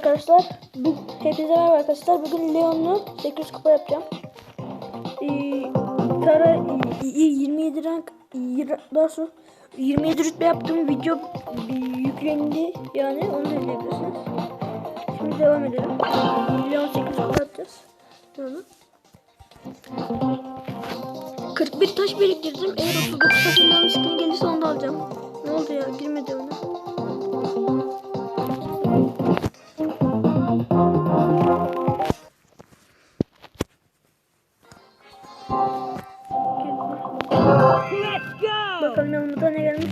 arkadaşlar. Bu, hepinize merhaba arkadaşlar. Bugün Leon'u 800 kupa yapacağım. Ee, Tara e, e, 27 rank daha sonra 27 rütbe yaptığım video yüklendi yani onu da izleyebilirsiniz. Şimdi devam edelim. Leon 800 kupa yapacağız. Leon'u. 41 taş biriktirdim. Eğer 39 taşın yanlışlıkla gelirse onu da alacağım. Ne oldu ya? Girmedi ona. Go! Bakalım yanımda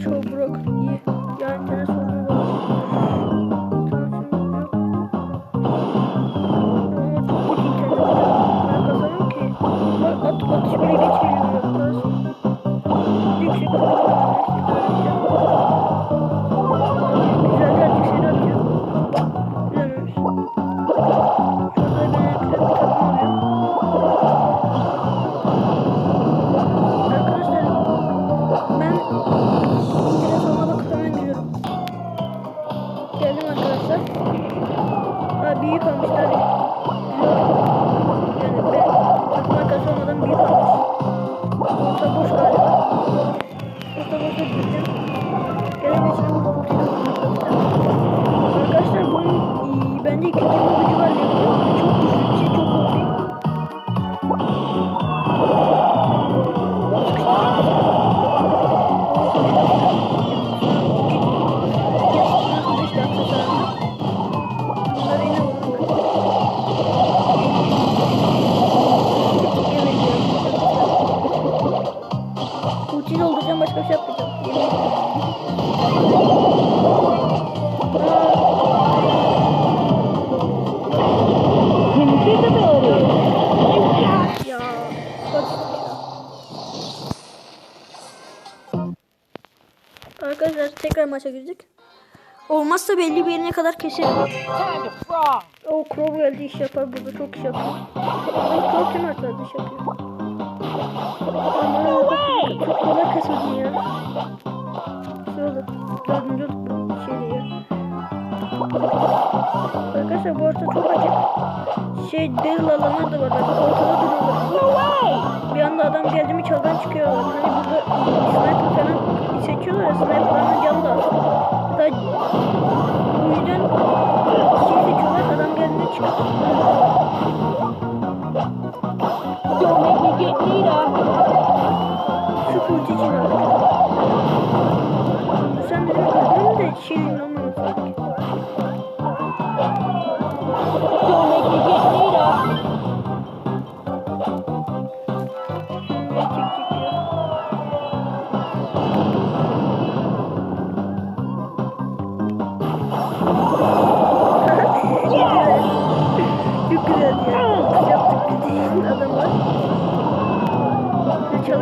maça girdik. Olmazsa belli bir yerine kadar frog! O Crow geldi iş yapar burada çok iş yapıyor. Ben Crow kim arkadaşlar iş yapıyor. Aman Allah'ım, çok kesmedin ya. Arkadaşlar bu arada çok açık. Şey Daryl alanlar da var. Bak ortada duruyorlar. Bir anda adam geldi mi çaldan çıkıyorlar. Hani burada sniper falan seçiyorlar sniperların canı da. Hatta bu yüzden şey seçiyorlar adam geldiğinde çıkıyor. Don't make me get Nita! Sıfır için aldık. Sen dedim öldüm de şey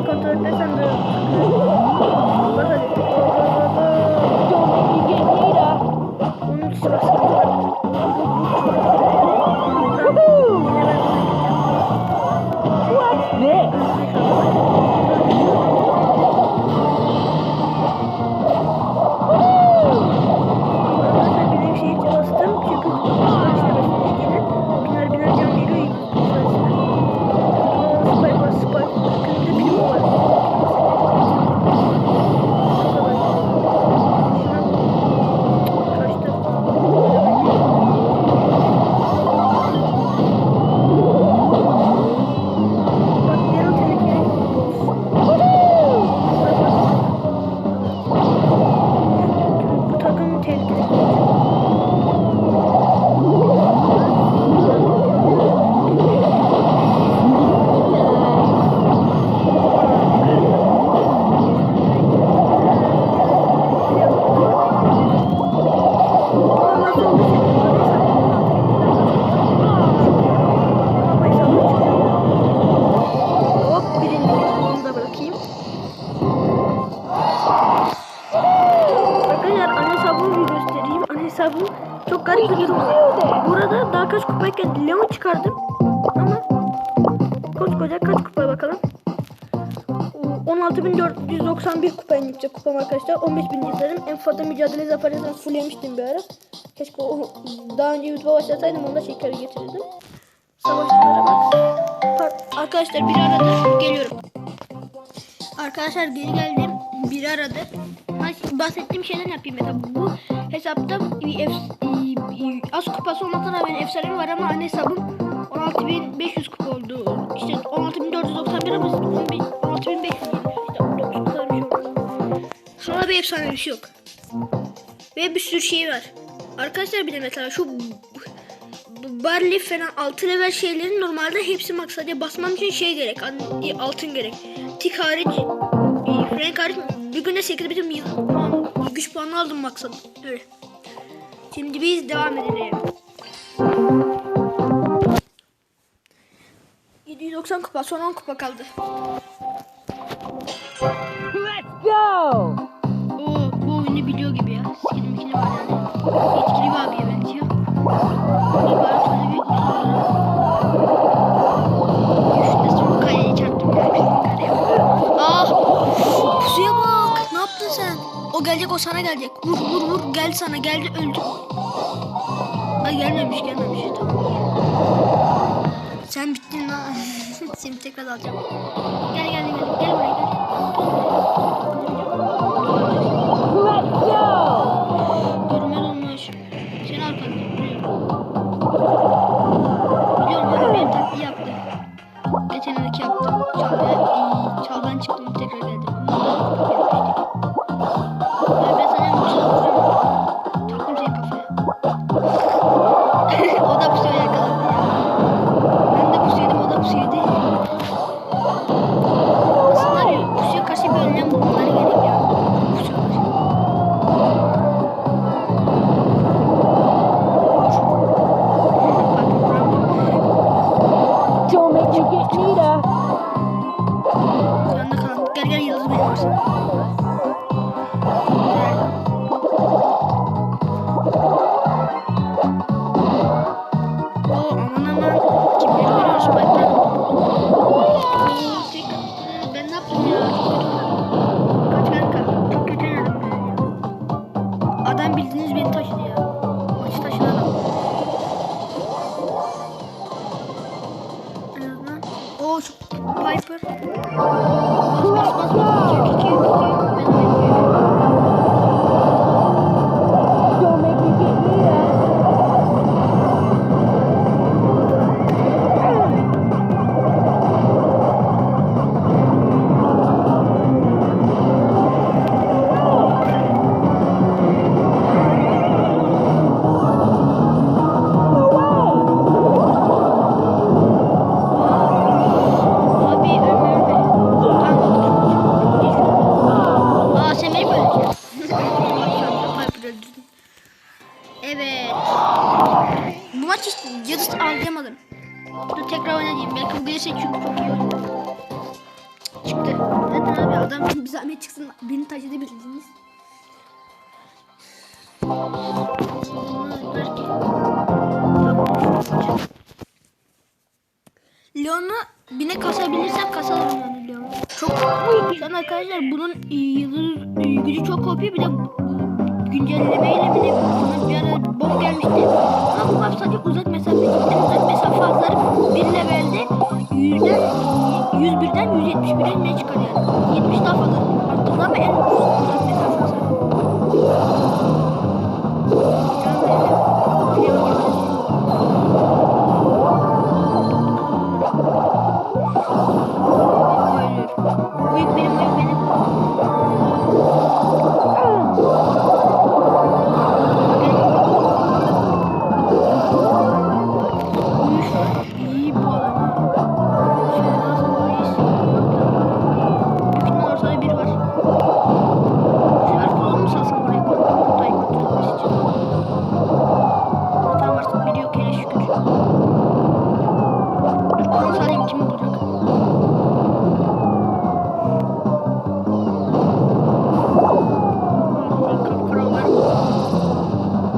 cuando estoy empezando Arkadaşlar ana hesabımı bir göstereyim. Ana hesabım çok garip bir durum. Burada daha kaç kupayken Leon çıkardım. Ama koskoca kaç kupaya bakalım. 16.491 kupaya gidecek kupam arkadaşlar. 15.000 izlerim. En fazla mücadele zaferlerden full yemiştim bir ara. Keşke o daha önce YouTube'a başlasaydım onu da şeker getirirdim. Savaşçılara bak. Arkadaşlar biri aradı. Geliyorum. Arkadaşlar geri geldim. Biri aradı. Bahsettiğim şeyden yapayım mesela. Bu hesapta bir ef, az kupası olmakla rağmen efsane var ama anne hesabım 16.500 kupa oldu. İşte 16.491 ama 16.500 gelmiş. İşte 9 kadar bir efsane bir şey yok. Ve bir sürü şey var. Arkadaşlar bir de mesela şu barley falan 6 level şeylerin normalde hepsi max sadece basmam için şey gerek e, altın gerek tik hariç e, frank hariç bir günde 8 bitim güç puanı aldım maksadı öyle. Şimdi biz devam edelim. 790 kupa son 10 kupa kaldı. Let's go! bu, bu oyunu biliyor gibi ya. Skill mikili var yani Sana gelecek. Vur vur vur. Geldi sana geldi öldü. Ay gelmemiş gelmemiş. Tamam. Sen bittin lan. Seni tekrar alacağım. Gel gel gel. Gel Nita. Yanında kalan. Gel gel yıldız benim olsun. Ben ne yaptım ya? Adam bir zahmet çıksın. Beni bildiniz. Belki. Leon'u bine kasabilirsem kasarım yani Leon'u. Çok şu an arkadaşlar bunun yıldız gücü çok OP bir de güncellemeyle mi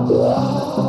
对啊。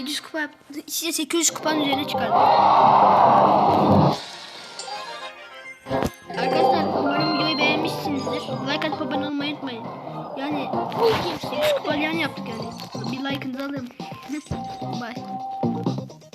700 kupa yaptı. İşte 800 kupanın üzerine çıkardı. Arkadaşlar umarım videoyu beğenmişsinizdir. Like atıp abone olmayı unutmayın. Yani 800 kupa yani yaptık yani. Bir like'ınızı alayım. Bye.